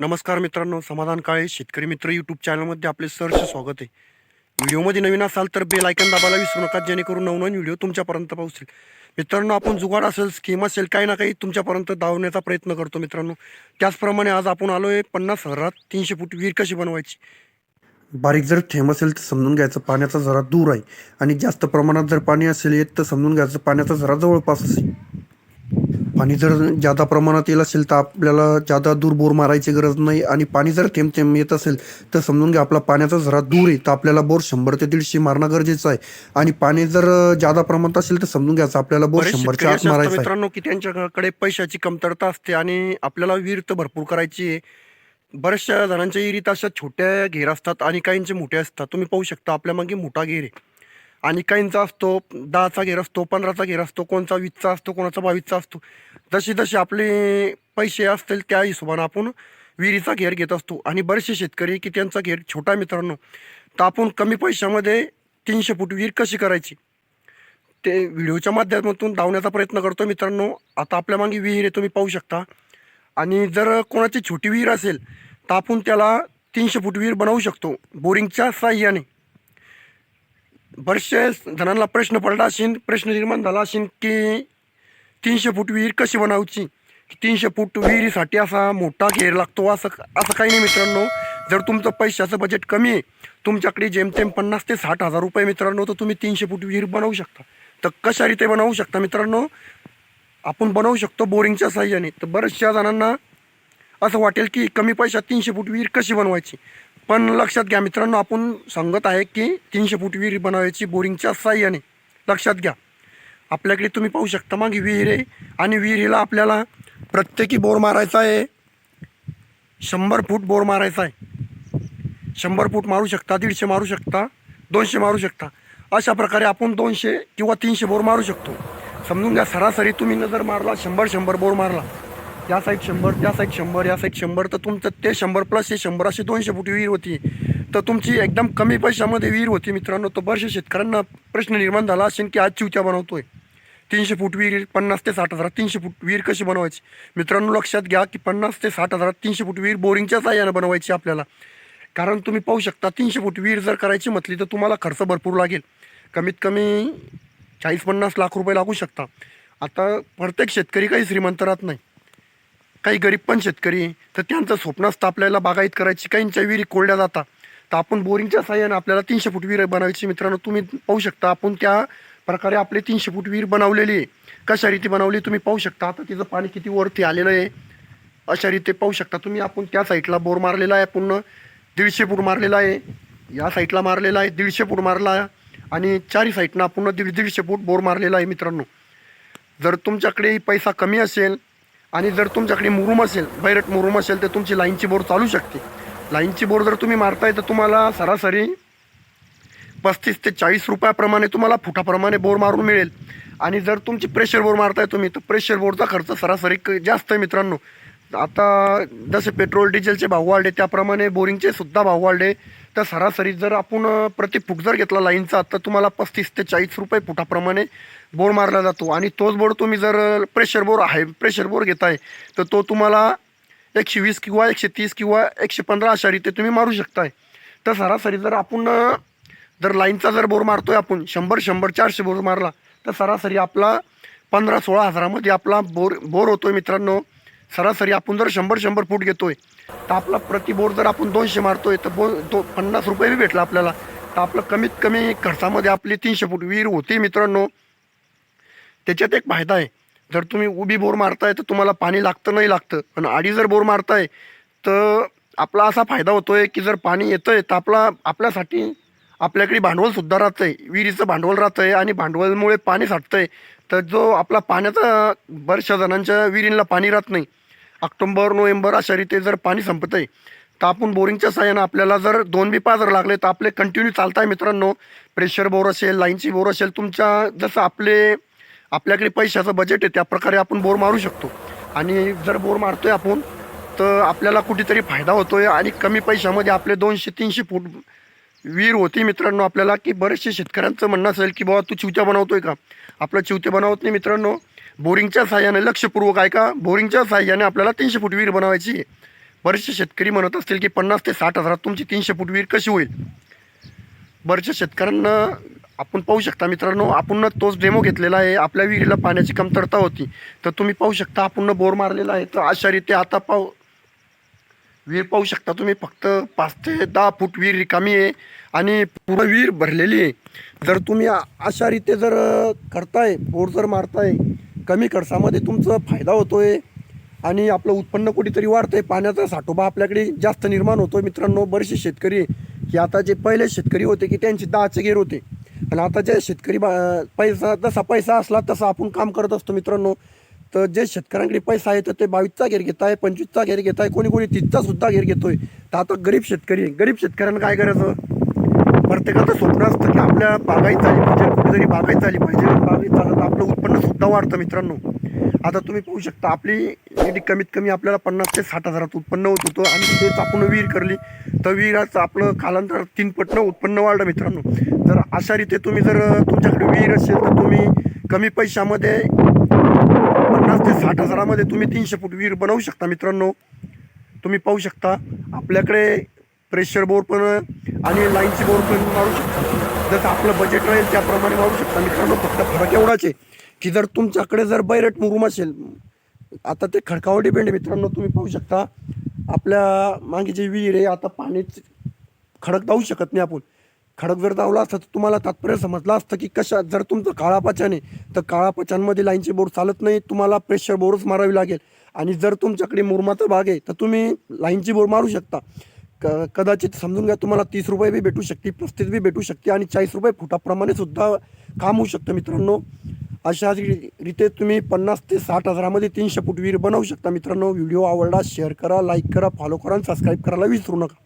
नमस्कार मित्रांनो समाधान काळे शेतकरी मित्र यूट्यूब चॅनलमध्ये आपले सहर्ष स्वागत आहे. व्हिडिओमध्ये नवीन असाल तर बेल आयकन दाबायला विसरू नका जेणेकरून नवनवीन व्हिडिओ तुमच्यापर्यंत पोहोचतील. मित्रांनो आपण जुगाड असेल स्कीम असेल काही ना काही तुमच्यापर्यंत धावण्याचा प्रयत्न करतो मित्रांनो. त्याचप्रमाणे आज आपण आलो आहे पन्नास हजारात तीनशे फूट विहीर कशी बनवायची? बारीक जर थेंब असेल तर समजून घ्यायचं पाण्याचा जरा दूर आहे. आणि जास्त प्रमाणात जर पाणी असेल येत तर समजून घ्यायचं पाण्याचा जरा जवळपास असेल. पाणी जर जादा प्रमाणात येत असेल तर आपल्याला जादा दूर बोर मारायची गरज नाही. आणि पाणी जर थेंब थेंब येत असेल तर समजून घ्या आपला पाण्याचा जरा दूर आहे तर आपल्याला बोर शंभर ते दीडशे मारणं गरजेचं आहे. आणि पाणी जर जादा प्रमाणात असेल तर समजून घ्यायचं आपल्याला बोर शंभरच्या आत असे असतात मारायचं आहे. मित्रांनो की त्यांच्याकडे पैशाची कमतरता असते आणि आपल्याला विहीर तर भरपूर करायची आहे. बऱ्याचशा जणांच्या विहिरीत अशा छोट्या घेर असतात आणि काहींचे मोठे असतात. तुम्ही पाहू शकता आपल्या मागे मोठा घेर आहे. आणि काहींचा असतो दहाचा घेर असतो पंधराचा घेर असतो कोणचा वीसचा असतो कोणाचा बावीसचा असतो. जशी जशी आपले पैसे असतील त्या हिशोबानं आपण विहिरीचा घेर घेत असतो. आणि बरेचसे शेतकरी की त्यांचा घेर छोटा मित्रांनो तर आपण कमी पैशामध्ये तीनशे फूट विहीर कशी करायची? ते व्हिडिओच्या माध्यमातून धावण्याचा प्रयत्न करतो मित्रांनो. आता आपल्या मागे विहीर आहे तुम्ही पाहू शकता. आणि जर कोणाची छोटी विहीर असेल तर आपण त्याला तीनशे फूट विहीर बनवू शकतो बोरिंगच्या साह्याने. बरेचसे जणांना प्रश्न पडला असेल प्रश्न निर्माण झाला असेल की तीनशे फूट विहीर कशी बनवायची? तीनशे फूट विहिरीसाठी असा मोठा घेर लागतो असं असं काही नाही मित्रांनो. जर तुमचं पैशाचं बजेट कमी आहे तुमच्याकडे जेमतेम पन्नास ते साठ हजार रुपये मित्रांनो तर तुम्ही तीनशे फूट विहीर बनवू शकता. तर कशा रीते बनवू शकता मित्रांनो? आपण बनवू शकतो बोरिंगच्या साह्याने. तर बऱ्याचशा जणांना असं वाटेल की कमी पैशात तीनशे फूट विहीर कशी बनवायची? पण लक्षात घ्या मित्रांनो आपण सांगत आहे की तीनशे फूट विहीर बनवायची बोरिंगच्या साह्याने. लक्षात घ्या. आपल्याकडे तुम्ही पाहू शकता मग विहीर आहे आणि विहिरीला आपल्याला प्रत्येकी बोर मारायचा आहे. शंभर फूट बोर मारायचा आहे. शंभर फूट मारू शकता दीडशे मारू शकता दोनशे मारू शकता. अशा प्रकारे आपण दोनशे किंवा तीनशे बोर मारू शकतो. समजून घ्या सरासरी तुम्ही नजर मारला शंभर शंभर बोर मारला. या साईड शंभर त्या साईड शंभर या साईड शंभर तर तुमचं ते शंभर प्लस हे शंभर अशी दोनशे फुट विहीर होती. तर तुमची एकदम कमी पैशामध्ये विहीर होती मित्रांनो. तर बरेचशे शेतकऱ्यांना प्रश्न निर्माण झाला असेल की आज चिवत्या बनवतोय. तीनशे फूट विहीर पन्नास ते साठ हजारात तीनशे फूट विहीर कशी बनवायची? मित्रांनो लक्षात घ्या की पन्नास ते साठ हजारात तीनशे फूट विहीर बोरिंगच्या साह्यानं बनवायची आपल्याला. कारण तुम्ही पाहू शकता तीनशे फूट विहीर जर करायची म्हटली तर तुम्हाला खर्च भरपूर लागेल. कमीत कमी चाळीस पन्नास लाख रुपये लागू शकता आता प्रत्येक शेतकरी काही श्रीमंत राहत नाही. काही गरीब पण शेतकरी तर त्यांचं स्वप्न असतं आपल्याला बागायत करायची काहींच्या विहिरी कोरड्या जातात. तर आपण बोरिंगच्या साह्यानं आपल्याला तीनशे फूट विहीर बनवायची. मित्रांनो तुम्ही पाहू शकता आपण त्या प्रकारे आपले तीनशे फूट विहीर बनवलेली आहे. कशा रीती बनवली तुम्ही पाहू शकता. आता तिचं पाणी किती वरती आलेलं आहे अशा रीती पाहू शकता तुम्ही. आपण त्या साईडला बोर मारलेला आहे पूर्ण दीडशे फूट मारलेला आहे. या साईडला मारलेला आहे दीडशे फूट मारला आहे आणि चारही साईडनं पूर्ण दीड दीडशे फूट बोर मारलेला आहे मित्रांनो. जर तुमच्याकडे पैसा कमी असेल आणि जर तुमच्याकडे मुरुम असेल बैरट मुरुम असेल तर तुमची लाईनची बोर चालू शकते. लाईनची बोर जर तुम्ही मारताय तर तुम्हाला सरासरी पस्तीस ते चाळीस रुपयाप्रमाणे तुम्हाला फुटाप्रमाणे बोर मारून मिळेल. आणि जर तुमची प्रेशर बोर मारताय तुम्ही तर प्रेशर बोरचा खर्च सरासरी क- जास्त आहे मित्रांनो. आता जसे पेट्रोल डिझेलचे भाव वाढले त्याप्रमाणे बोरिंगचे सुद्धा भाव वाढले. तर सरासरी जर आपण अ, प्रति फूट जर घेतला लाईनचा तर तुम्हाला पस्तीस ते चाळीस रुपये फुटाप्रमाणे बोर मारला जातो. आणि तोच बोर तुम्ही जर प्रेशर बोर आहे प्रेशर बोर घेताय तर तो तुम्हाला एकशे वीस किंवा एकशे तीस किंवा एकशे पंधरा अशा रीते तुम्ही मारू शकताय. तर सरासरी जर आपण जर लाईनचा जर बोर मारतोय आपण शंभर शंभर चारशे बोर मारला तर सरासरी आपला पंधरा सोळा हजारामध्ये आपला बोर बोर होतोय मित्रांनो. सरासरी आपण जर शंभर शंभर फूट घेतोय तर आपला प्रति बोर जर आपण दोनशे मारतोय तर बो तो पन्नास रुपये बी भेटला आपल्याला. तर आपलं कमीत कमी खर्चामध्ये आपली तीनशे फूट विहीर होती मित्रांनो. त्याच्यात एक फायदा आहे. जर तुम्ही उभी बोर मारताय तर तुम्हाला पाणी लागतं नाही लागतं. पण आडी जर बोर मारताय तर आपला असा फायदा होतोय की जर पाणी येतंय तर आपला आपल्यासाठी आपल्याकडे भांडवलसुद्धा राहतं आहे विहिरीचं भांडवल राहतं आहे आणि भांडवलमुळे पाणी साठतं आहे तर जो आपला पाण्याचा बऱ्याचशा जणांच्या विहिरींना पाणी राहत नाही. ऑक्टोंबर नोव्हेंबर अशा रीते जर पाणी संपत आहे तर आपण बोरिंगच्या साह्यानं आपल्याला जर दोन बी पाच जर लागले तर आपले कंटिन्यू चालत आहे मित्रांनो. प्रेशर बोर असेल लाईनची बोर असेल तुमच्या जसं आपले आपल्याकडे पैशाचं बजेट आहे त्या प्रकारे आपण बोर मारू शकतो. आणि जर बोर मारतो आहे आपण तर आपल्याला कुठेतरी फायदा होतो आहे आणि कमी पैशामध्ये आपले दोनशे तीनशे फूट विहीर होती मित्रांनो आपल्याला की बरेचसे शेतकऱ्यांचं म्हणणं असेल की बाबा तू चिवत्या बनवतोय का? आपलं चिवते बनवत नाही मित्रांनो. बोरिंगच्या साह्याने लक्षपूर्वक आहे का बोरिंगच्या साह्याने आपल्याला तीनशे फूट विहीर बनवायची आहे. बरेचसे शेतकरी म्हणत असतील की पन्नास ते साठ हजारात तुमची तीनशे फूट विहीर कशी होईल? बरेचशा शेतकऱ्यांना आपण पाहू शकता मित्रांनो आपण तोच डेमो घेतलेला आहे. आपल्या विहिरीला पाण्याची कमतरता होती. तर तुम्ही पाहू शकता आपण बोर मारलेला आहे. तर अशा रीते आता पाहू विहीर पाहू शकता तुम्ही. फक्त पाच ते दहा फूट विहीर रिकामी आहे आणि पूर्ण विहीर भरलेली आहे. जर तुम्ही अशा रीते जर करताय बोर जर मारताय कमी खर्चामध्ये तुमचा फायदा होतो आहे आणि आपलं उत्पन्न कुठेतरी वाढतं आहे पाण्याचा साठोबा आपल्याकडे जास्त निर्माण होतोय. मित्रांनो बरेचसे शेतकरी आहे की आता जे पहिले शेतकरी होते की त्यांचे दहाचे गेर होते. आणि आता जे शेतकरी बा पैसा जसा पैसा असला तसा आपण काम करत असतो मित्रांनो. तर जे शेतकऱ्यांकडे पैसा आहे तर ते बावीसचा घेर घेत आहे पंचवीसचा घेर घेत आहे कोणी कोणी तीसचा सुद्धा घेर घेतोय. तर आता गरीब शेतकरी आहे. गरीब शेतकऱ्यांना काय करायचं? प्रत्येकाचं स्वप्न असतं की आपल्या बागायत झाली पाहिजे कुठेतरी बागायत झाली पाहिजे. बागायत झालं तर आपलं उत्पन्नसुद्धा वाढतं मित्रांनो. आता तुम्ही पाहू शकता आपली इथे कमीत कमी आपल्याला पन्नास ते साठ हजारात उत्पन्न होत होतं आणि तेच आपण विहीर करली. तर विहिराचं आपलं कालांतर तीनपटनं उत्पन्न वाढलं मित्रांनो. तर अशा रीते तुम्ही जर तुमच्याकडे विहीर असेल तर तुम्ही कमी पैशामध्ये पन्नास ते साठ हजारामध्ये तुम्ही तीनशे फूट विहीर बनवू शकता मित्रांनो. तुम्ही पाहू शकता आपल्याकडे प्रेशर बोर पण आणि लाईनची बोर पण मारू शकता. जसं आपलं बजेट राहील त्याप्रमाणे मारू शकता. मित्रांनो फक्त फरक एवढाच आहे की जर तुमच्याकडे जर बैरट मुरुम असेल आता ते खडकावर डिपेंड आहे. मित्रांनो तुम्ही पाहू शकता आपल्या मागे जे विहीर आहे आता पाणीच खडक जाऊ शकत नाही आपण. खडक जर धावला असतं तर तुम्हाला तात्पर्य समजलं असतं की कशा जर तुमचं काळापाचान आहे तर काळा लाईनचे लाईनची बोर चालत नाही तुम्हाला प्रेशर बोरच मारावी लागेल. आणि जर तुमच्याकडे मुरमाचा भाग आहे तर तुम्ही लाईनची बोर मारू शकता. क कदाचित समजून घ्या तुम्हाला तीस रुपये बी भेटू शकते पस्तीस बी भेटू शकते आणि चाळीस रुपये फुटाप्रमाणे सुद्धा काम होऊ शकतं मित्रांनो. अशा रीते तुम्ही पन्नास ते साठ हजारामध्ये तीनशे फूट विहीर बनवू शकता मित्रांनो. व्हिडिओ आवडला शेअर करा लाईक करा फॉलो करा आणि सबस्क्राईब करायला विसरू नका.